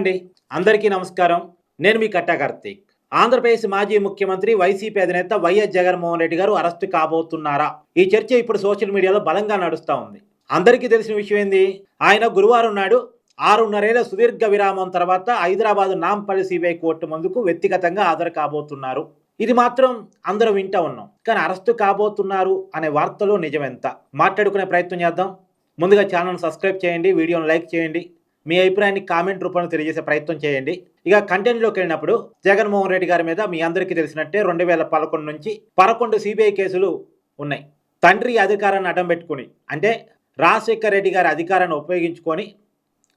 అండి అందరికీ నమస్కారం. నేను మీ కట్టా కార్తీక్. ఆంధ్రప్రదేశ్ మాజీ ముఖ్యమంత్రి వైసీపీ అధినేత వైఎస్ జగన్మోహన్ రెడ్డి గారు అరెస్టు కాబోతున్నారా? ఈ చర్చ ఇప్పుడు సోషల్ మీడియాలో బలంగా నడుస్తూ ఉంది. అందరికీ తెలిసిన విషయం ఏంది? ఆయన గురువారం నాడు ఆరున్నరేళ్ళ సుదీర్ఘ విరామం తర్వాత హైదరాబాద్ నాంపల్లి సిబిఐ కోర్టు ముందుకు వ్యక్తిగతంగా హాజరు కాబోతున్నారు. ఇది మాత్రం అందరూ వింటా ఉన్నాం. కానీ అరెస్టు కాబోతున్నారు అనే వార్తలో నిజమెంత? మాట్లాడుకునే ప్రయత్నం చేద్దాం. ముందుగా ఛానల్ సబ్స్క్రైబ్ చేయండి. వీడియోను లైక్ చేయండి. మీ అభిప్రాయాన్ని కామెంట్ రూపంలో తెలియజేసే ప్రయత్నం చేయండి. ఇక కంటెంట్లోకి వెళ్ళినప్పుడు జగన్మోహన్ రెడ్డి గారి మీద మీ అందరికీ తెలిసినట్టే రెండు వేల పదకొండు నుంచి పదకొండు సిబిఐ కేసులు ఉన్నాయి. తండ్రి అధికారాన్ని అడ్డం పెట్టుకుని అంటే రాజశేఖర్ రెడ్డి గారి అధికారాన్ని ఉపయోగించుకొని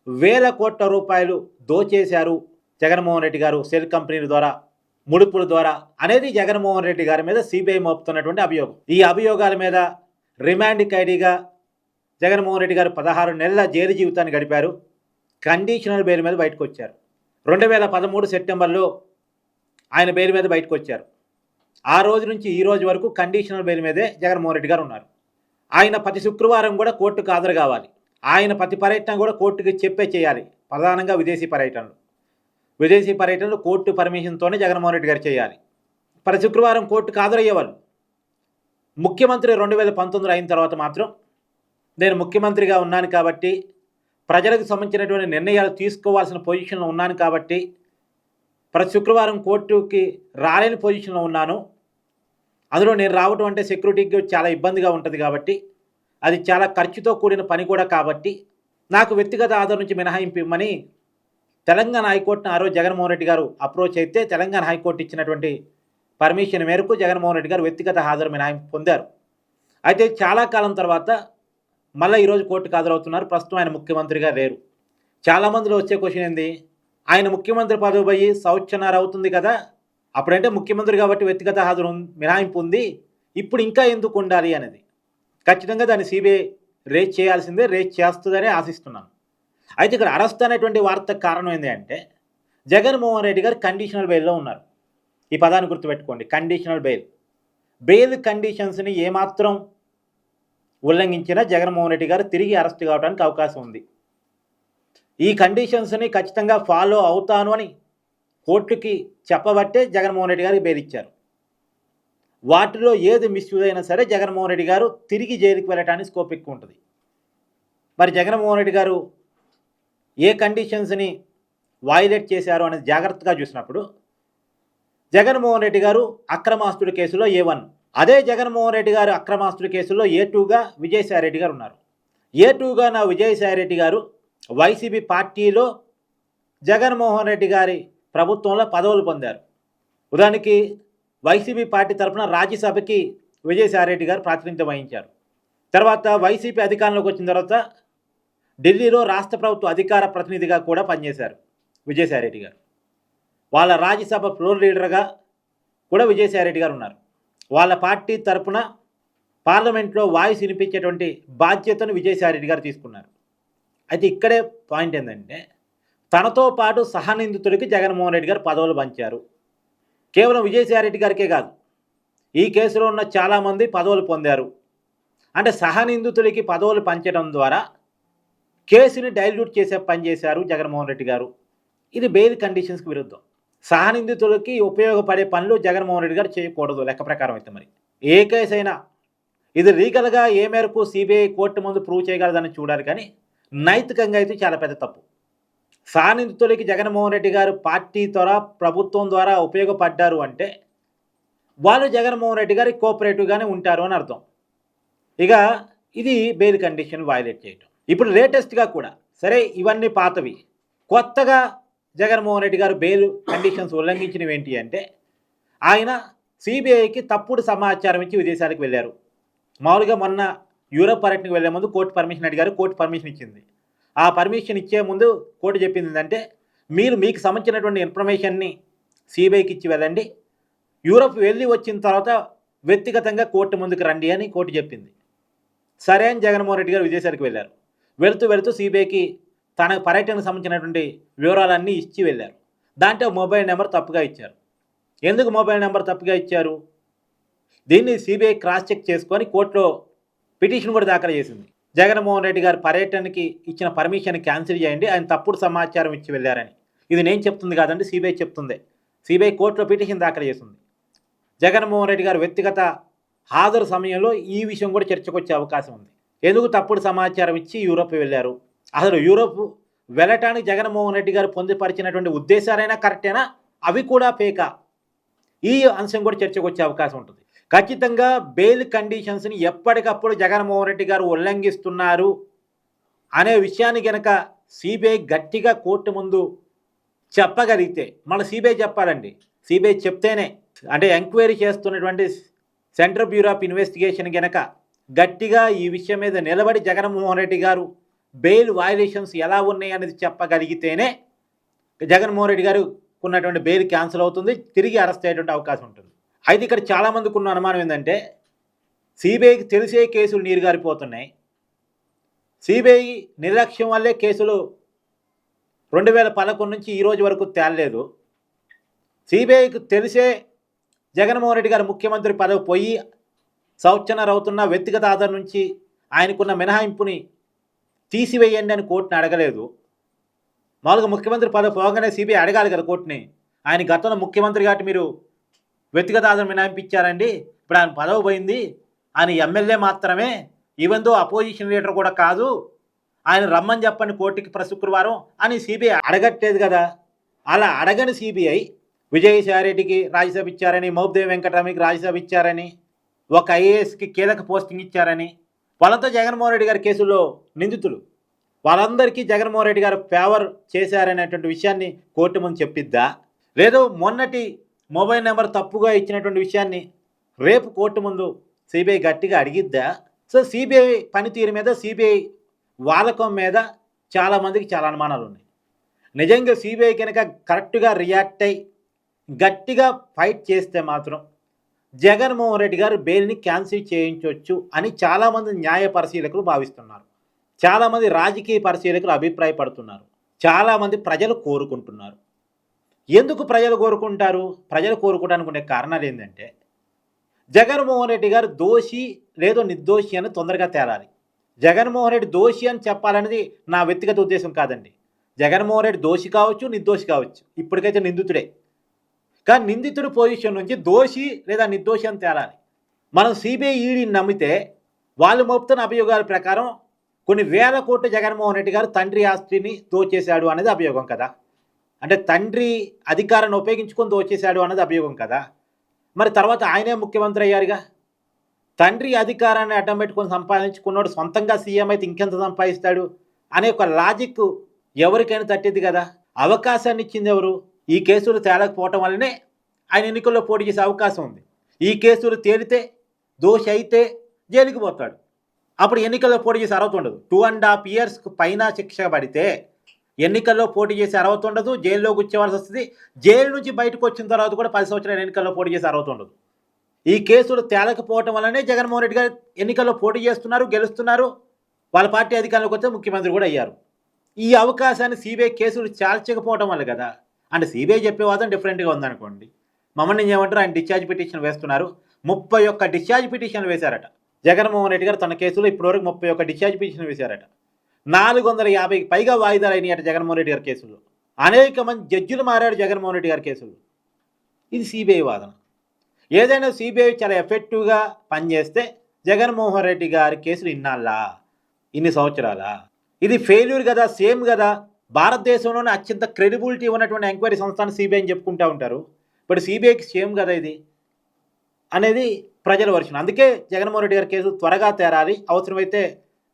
వేల కోట్ల రూపాయలు దోచేశారు జగన్మోహన్ రెడ్డి గారు సెల్ కంపెనీల ద్వారా ముడుపుల ద్వారా అనేది జగన్మోహన్ రెడ్డి గారి మీద సిబిఐ మోపుతున్నటువంటి అభియోగం. ఈ అభియోగాల మీద రిమాండ్ ఖైడీగా జగన్మోహన్ రెడ్డి గారు పదహారు నెలల జైలు జీవితాన్ని గడిపారు. కండిషనల్ బెయిల్ మీద బయటకు వచ్చారు రెండు వేల పదమూడు సెప్టెంబర్లో ఆయన బెయిల్ మీద బయటకు వచ్చారు ఆ రోజు నుంచి ఈ రోజు వరకు కండిషనల్ బెయిల్ మీదే జగన్మోహన్ రెడ్డి గారు ఉన్నారు. ఆయన ప్రతి శుక్రవారం కూడా కోర్టుకు హాజరు కావాలి. ఆయన ప్రతి పర్యటన కూడా కోర్టుకి చెప్పే చేయాలి. ప్రధానంగా విదేశీ పర్యటనలు. విదేశీ పర్యటనలు కోర్టు పర్మిషన్తోనే జగన్మోహన్ రెడ్డి గారు చేయాలి. ప్రతి శుక్రవారం కోర్టుకు హాజరయ్యేవాళ్ళు. ముఖ్యమంత్రి రెండు వేల పంతొమ్మిది అయిన తర్వాత మాత్రం నేను ముఖ్యమంత్రిగా ఉన్నాను కాబట్టి ప్రజలకు సంబంధించినటువంటి నిర్ణయాలు తీసుకోవాల్సిన పొజిషన్లో ఉన్నాను కాబట్టి ప్రతి శుక్రవారం కోర్టుకి రాలేని పొజిషన్లో ఉన్నాను. అందులో నేను రావటం అంటే సెక్యూరిటీకి చాలా ఇబ్బందిగా ఉంటుంది కాబట్టి అది చాలా ఖర్చుతో కూడిన పని కూడా కాబట్టి నాకు వ్యక్తిగత ఆధార్ నుంచి మినహాయింపు ఇవ్వమని తెలంగాణ హైకోర్టును ఆ రోజు జగన్మోహన్ రెడ్డి గారు అప్రోచ్ అయితే తెలంగాణ హైకోర్టు ఇచ్చినటువంటి పర్మిషన్ మేరకు జగన్మోహన్ రెడ్డి గారు వ్యక్తిగత హాజరు మినహాయింపు పొందారు. అయితే చాలా కాలం తర్వాత మళ్ళీ ఈరోజు కోర్టుకు హాజరవుతున్నారు. ప్రస్తుతం ఆయన ముఖ్యమంత్రిగా లేరు. చాలామందిలో వచ్చే క్వశ్చన్ ఏంది? ఆయన ముఖ్యమంత్రి పదవి పోయి సంవత్సరాలు అవుతుంది కదా? అప్పుడంటే ముఖ్యమంత్రి కాబట్టి వ్యక్తిగత హాజరు మినహాయింపు ఉంది. ఇప్పుడు ఇంకా ఎందుకు ఉండాలి అనేది. ఖచ్చితంగా దాన్ని సిబిఐ రేజ్ చేయాల్సిందే రేజ్ చేస్తుందని ఆశిస్తున్నాను. అయితే ఇక్కడ అరెస్ట్ అనేటువంటి వార్తకు కారణం ఏంటి అంటే జగన్మోహన్ రెడ్డి గారు కండిషనల్ బెయిల్లో ఉన్నారు. ఈ పదాన్ని గుర్తుపెట్టుకోండి. Conditional bail. బెయిల్ కండిషన్స్ని ఏమాత్రం ఉల్లంఘించిన జగన్మోహన్ రెడ్డి గారు తిరిగి అరెస్ట్ కావడానికి అవకాశం ఉంది. ఈ కండిషన్స్ని ఖచ్చితంగా ఫాలో అవుతాను అని కోర్టుకి చెప్పబట్టే జగన్మోహన్ రెడ్డి గారికి బెయిల్ ఇచ్చారు వాటిలో ఏది మిస్యూజ్ అయినా సరే జగన్మోహన్ రెడ్డి గారు తిరిగి జైలుకి వెళ్ళటానికి స్కోప్ ఎక్కువ ఉంటుంది. మరి జగన్మోహన్ రెడ్డి గారు ఏ కండిషన్స్ని వాయిలేట్ చేశారు అనేది జాగ్రత్తగా చూసినప్పుడు జగన్మోహన్ రెడ్డి గారు అక్రమాస్తుడి కేసులో ఏ వన్ అదే జగన్మోహన్ రెడ్డి గారు అక్రమాస్తుడి కేసులో ఏ టూగా విజయసాయిరెడ్డి గారు ఉన్నారు? ఏ టూగా నా విజయసాయిరెడ్డి గారు? వైసీపీ పార్టీలో జగన్మోహన్ రెడ్డి గారి ప్రభుత్వంలో పదవులు పొందారు. ఉదాహరణకి వైసీపీ పార్టీ తరఫున రాజ్యసభకి విజయసాయిరెడ్డి గారు ప్రాతినిధ్యం వహించారు. తర్వాత వైసీపీ అధికారంలోకి వచ్చిన తర్వాత ఢిల్లీలో రాష్ట్ర ప్రభుత్వ అధికార ప్రతినిధిగా కూడా పనిచేశారు విజయసాయిరెడ్డి గారు. వాళ్ళ రాజ్యసభ ఫ్లోర్ లీడర్గా కూడా విజయసాయిరెడ్డి గారు ఉన్నారు. వాళ్ళ పార్టీ తరపున పార్లమెంట్లో వాయిస్ వినిపించేటువంటి బాధ్యతను విజయసాయిరెడ్డి గారు తీసుకున్నారు. అయితే ఇక్కడే పాయింట్ ఏంటంటే తనతో పాటు సహనిందితుడికి జగన్మోహన్ రెడ్డి గారు పదవులు పంచారు. కేవలం విజయసాయిరెడ్డి గారికే కాదు ఈ కేసులో ఉన్న చాలామంది పదవులు పొందారు. అంటే సహనిందితుడికి పదవులు పంచడం ద్వారా కేసుని డైల్యూట్ చేసే పని చేశారు జగన్మోహన్ రెడ్డి గారు. ఇది బెయిల్ కండిషన్స్కి విరుద్ధం. సహనిందితులకి ఉపయోగపడే పనులు జగన్మోహన్ రెడ్డి గారు చేయకూడదు లెక్క ప్రకారం అయితే మరి. ఏ కేసు అయినా ఇది లీగల్గా ఏ మేరకు సిబిఐ కోర్టు ముందు ప్రూవ్ చేయగలదని చూడాలి కానీ నైతికంగా అయితే చాలా పెద్ద తప్పు. సహనిందితులకి జగన్మోహన్ రెడ్డి గారు పార్టీ ద్వారా ప్రభుత్వం ద్వారా ఉపయోగపడ్డారు అంటే వాళ్ళు జగన్మోహన్ రెడ్డి గారి కోఆపరేటివ్గానే ఉంటారు అని అర్థం. ఇక ఇది బెయిల్ కండిషన్ వైలేట్ చేయటం. ఇప్పుడు లేటెస్ట్గా కూడా సరే ఇవన్నీ పాతవి. కొత్తగా జగన్మోహన్ రెడ్డి గారు బెయిల్ కండిషన్స్ ఉల్లంఘించినవి ఏంటి అంటే ఆయన సిబిఐకి తప్పుడు సమాచారం ఇచ్చి విదేశాలకు వెళ్ళారు. మామూలుగా మొన్న యూరప్ పర్యటనకు వెళ్ళే ముందు కోర్టు పర్మిషన్ అడిగారు కోర్టు పర్మిషన్ ఇచ్చింది. ఆ పర్మిషన్ ఇచ్చే ముందు కోర్టు చెప్పింది ఏంటంటే మీరు మీకు సంబంధించినటువంటి ఇన్ఫర్మేషన్ని సిబిఐకి ఇచ్చి వెళ్ళండి. యూరప్ వెళ్ళి వచ్చిన తర్వాత వ్యక్తిగతంగా కోర్టు ముందుకు రండి అని కోర్టు చెప్పింది. సరే అని జగన్మోహన్ రెడ్డి గారు విదేశాలకు వెళ్ళారు. వెళుతూ వెళుతూ సిబిఐకి తన పర్యటనకు సంబంధించినటువంటి వివరాలన్నీ ఇచ్చి వెళ్ళారు. దాంట్లో మొబైల్ నెంబర్ తప్పుగా ఇచ్చారు. ఎందుకు మొబైల్ నెంబర్ తప్పుగా ఇచ్చారు? దీన్ని సిబిఐ క్రాస్ చెక్ చేసుకొని కోర్టులో పిటిషన్ కూడా దాఖలు చేసింది. జగన్మోహన్ రెడ్డి గారి పర్యటనకి ఇచ్చిన పర్మిషన్ క్యాన్సిల్ చేయండి ఆయన తప్పుడు సమాచారం ఇచ్చి వెళ్ళారని. ఇది నేను చెప్తుంది కాదండి సిబిఐ చెప్తుంది. సిబిఐ కోర్టులో పిటిషన్ దాఖలు చేసింది. జగన్మోహన్ రెడ్డి గారు వ్యక్తిగత హాజరు సమయంలో ఈ విషయం కూడా చర్చకొచ్చే అవకాశం ఉంది. ఎందుకు తప్పుడు సమాచారం ఇచ్చి యూరోప్ వెళ్ళారు? అసలు యూరోప్ వెళ్ళటానికి జగన్మోహన్ రెడ్డి గారు పొందుపరిచినటువంటి ఉద్దేశాలైనా కరెక్టేనా? అవి కూడా ఫేకా. ఈ అంశం కూడా చర్చకు వచ్చే అవకాశం ఉంటుంది. ఖచ్చితంగా బెయిల్ కండిషన్స్ని ఎప్పటికప్పుడు జగన్మోహన్ రెడ్డి గారు ఉల్లంఘిస్తున్నారు అనే విషయాన్ని గనక సిబిఐ గట్టిగా కోర్టు ముందు చెప్పగలిగితే మళ్ళీ సిబిఐ చెప్పాలండి. సిబిఐ చెప్తేనే అంటే ఎంక్వైరీ చేస్తున్నటువంటి సెంట్రల్ బ్యూరో ఆఫ్ ఇన్వెస్టిగేషన్ గనక గట్టిగా ఈ విషయం మీద నిలబడి జగన్మోహన్ రెడ్డి గారు బెయిల్ వయలేషన్స్ ఎలా ఉన్నాయి అనేది చెప్పగలిగితేనే జగన్మోహన్ రెడ్డి గారు ఉన్నటువంటి బెయిల్ క్యాన్సిల్ అవుతుంది తిరిగి అరెస్ట్ అయ్యేటువంటి అవకాశం ఉంటుంది. అయితే ఇక్కడ చాలామందికి ఉన్న అనుమానం ఏంటంటే సిబిఐకి తెలిసే కేసులు నీరుగారిపోతున్నాయి. సిబిఐ నిర్లక్ష్యం వల్లే కేసులు రెండు వేల పదకొండు నుంచి ఈరోజు వరకు తేలలేదు. సిబిఐకి తెలిసే జగన్మోహన్ రెడ్డి గారు ముఖ్యమంత్రి పదవి పోయి సంవత్సరం అవుతున్న వ్యక్తిగత ఆధార్ నుంచి ఆయనకున్న మినహాయింపుని తీసివేయండి అని కోర్టుని అడగలేదు. మామూలుగా ముఖ్యమంత్రి పదవి పోగానే సిబిఐ అడగాలి కదా కోర్టుని. ఆయన గతంలో ముఖ్యమంత్రి కాబట్టి మీరు వ్యక్తిగత ఆధారం వినాయింపించారండి ఇప్పుడు ఆయన పదవి పోయింది. ఆయన ఎమ్మెల్యే మాత్రమే. ఈవెన్ దో అపోజిషన్ లీడర్ కూడా కాదు. ఆయన రమ్మని చెప్పండి కోర్టుకి ప్ర శుక్రవారం అని సిబిఐ అడగట్లేదు కదా. అలా అడగని సిబిఐ విజయసాయిరెడ్డికి రాజ్యసభ ఇచ్చారని మౌబ్దేవి వెంకటరామికి రాజ్యసభ ఇచ్చారని ఒక ఐఏఎస్కి కీలక పోస్టింగ్ ఇచ్చారని వాళ్ళంతా జగన్మోహన్ రెడ్డి గారి కేసులో నిందితులు. వాళ్ళందరికీ జగన్మోహన్ రెడ్డి గారు ఫేవర్ చేశారనేటువంటి విషయాన్ని కోర్టు ముందు చెప్పిద్దా? లేదో మొన్నటి మొబైల్ నెంబర్ తప్పుగా ఇచ్చినటువంటి విషయాన్ని రేపు కోర్టు ముందు సిబిఐ గట్టిగా అడిగిద్దా? సో సిబిఐ పనితీరు మీద సిబిఐ వాలకం మీద చాలామందికి చాలా అనుమానాలు ఉన్నాయి. నిజంగా సిబిఐ కనుక కరెక్ట్గా రియాక్ట్ అయ్యి గట్టిగా ఫైట్ చేస్తే మాత్రం జగన్మోహన్ రెడ్డి గారు బెయిల్ని క్యాన్సిల్ చేయించవచ్చు అని చాలామంది న్యాయ పరిశీలకులు భావిస్తున్నారు. చాలామంది రాజకీయ పరిశీలకులు అభిప్రాయపడుతున్నారు. చాలామంది ప్రజలు కోరుకుంటున్నారు. ఎందుకు ప్రజలు కోరుకుంటారు? ప్రజలు కోరుకోవడానికి ఉండే కారణాలు ఏంటంటే జగన్మోహన్ రెడ్డి గారు దోషి లేదో నిర్దోషి అని తొందరగా తేలాలి. జగన్మోహన్ రెడ్డి దోషి అని చెప్పాలనేది నా వ్యక్తిగత ఉద్దేశం కాదండి. జగన్మోహన్ రెడ్డి దోషి కావచ్చు నిర్దోషి కావచ్చు. ఇప్పటికైతే నిందితుడే. కానీ నిందితుడి పొజిషన్ నుంచి దోషి లేదా నిర్దోషి అని తేలాలి. మనం సిబిఐ ఈడీని నమ్మితే వాళ్ళు మోపుతున్న అభియోగాల ప్రకారం కొన్ని వేల కోట్ల జగన్మోహన్ రెడ్డి గారు తండ్రి ఆస్తిని దోచేశాడు అనేది అభియోగం కదా. అంటే తండ్రి అధికారాన్ని ఉపయోగించుకొని దోచేశాడు అన్నది అభియోగం కదా. మరి తర్వాత ఆయనే ముఖ్యమంత్రి అయ్యారుగా. తండ్రి అధికారాన్ని అడ్డం పెట్టుకొని సంపాదించుకున్నాడు సొంతంగా సీఎం అయితే ఇంకెంత సంపాదిస్తాడు అనే ఒక లాజిక్ ఎవరికైనా తట్టింది కదా. అవకాశాన్ని ఇచ్చింది ఎవరు? ఈ కేసులు తేలకపోవటం వల్లనే ఆయన ఎన్నికల్లో పోటీ చేసే అవకాశం ఉంది. ఈ కేసులు తేలితే దోషి అయితే జైలుకి పోతాడు. అప్పుడు ఎన్నికల్లో పోటీ చేసే అర్హత ఉండదు. టూ అండ్ హాఫ్ ఇయర్స్కి పైన శిక్ష పడితే ఎన్నికల్లో పోటీ చేసే అర్హత ఉండదు జైల్లో కూర్చోవలసి వస్తుంది. జైలు నుంచి బయటకు వచ్చిన తర్వాత కూడా పది సంవత్సరాల ఎన్నికల్లో పోటీ చేసే అర్హత ఉండదు. ఈ కేసులు తేలకపోవటం వల్లనే జగన్మోహన్ రెడ్డి గారు ఎన్నికల్లో పోటీ చేస్తున్నారు గెలుస్తున్నారు. వాళ్ళ పార్టీ అధికారంలోకి వస్తే ముఖ్యమంత్రి కూడా అయ్యారు. ఈ అవకాశాన్ని సిబిఐ కేసులు చాల్చకపోవటం వల్ల కదా అంటే సిబిఐ చెప్పే వాదం డిఫరెంట్గా ఉందనుకోండి. మమ్మల్ని ఏమంటారు ఆయన డిశ్చార్జ్ పిటిషన్ వేస్తున్నారు. ముప్పై ఒక్క డిశ్చార్జ్ పిటిషన్ వేశారట. జగన్మోహన్ రెడ్డి గారు తన కేసులో ఇప్పటివరకు ముప్పై ఒక్క డిశ్చార్జ్ పిటిషన్ వేశారట. నాలుగు వందల యాభైకి పైగా వాయిదాలు అయినాయట జగన్మోహన్ రెడ్డి గారి కేసులు అనేక మంది జడ్జిలు మారాడు జగన్మోహన్ రెడ్డి గారి కేసులు ఇది సిబిఐ వాదన. ఏదైనా సిబిఐ చాలా ఎఫెక్టివ్గా పనిచేస్తే జగన్మోహన్ రెడ్డి గారి కేసులు ఇన్నాళ్ళా? ఇన్ని సంవత్సరాలా? ఇది ఫెయిల్యూర్ కదా సేమ్ కదా? భారతదేశంలోనే అత్యంత క్రెడిబిలిటీ ఉన్నటువంటి ఎంక్వైరీ సంస్థను సిబిఐ అని చెప్పుకుంటూ ఉంటారు. ఇప్పుడు సిబిఐకి సేమ్ కదా ఇది? అనేది ప్రజల వర్షం అందుకే జగన్మోహన్ రెడ్డి గారి కేసు త్వరగా తేరాలి. అవసరమైతే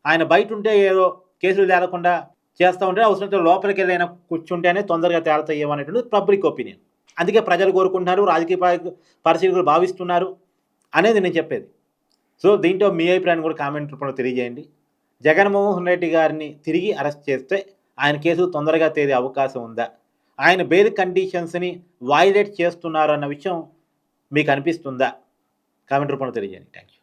ఆయన బయట ఉంటే ఏదో కేసులు తేలకుండా చేస్తూ ఉంటే అవసరమైతే లోపలికి వెళ్ళైనా కూర్చుంటేనే తొందరగా తేలుతాయేమో అనేటువంటి పబ్లిక్ ఒపీనియన్ అందుకే ప్రజలు కోరుకుంటున్నారు రాజకీయ పరిశీలకులు భావిస్తున్నారు అనేది నేను చెప్పేది. సో దీంట్లో మీ అభిప్రాయాన్ని కూడా కామెంట్ రూపంలో తెలియజేయండి. జగన్మోహన్ రెడ్డి గారిని తిరిగి అరెస్ట్ చేస్తే ఆయన కేసు తొందరగా తేదే అవకాశం ఉందా? ఆయన బెయిల్ కండిషన్స్ని వాయిలేట్ చేస్తున్నారు అన్న విషయం మీకు అనిపిస్తుందా? కామెంట్ రూపంలో తెలియజేయండి. Thank you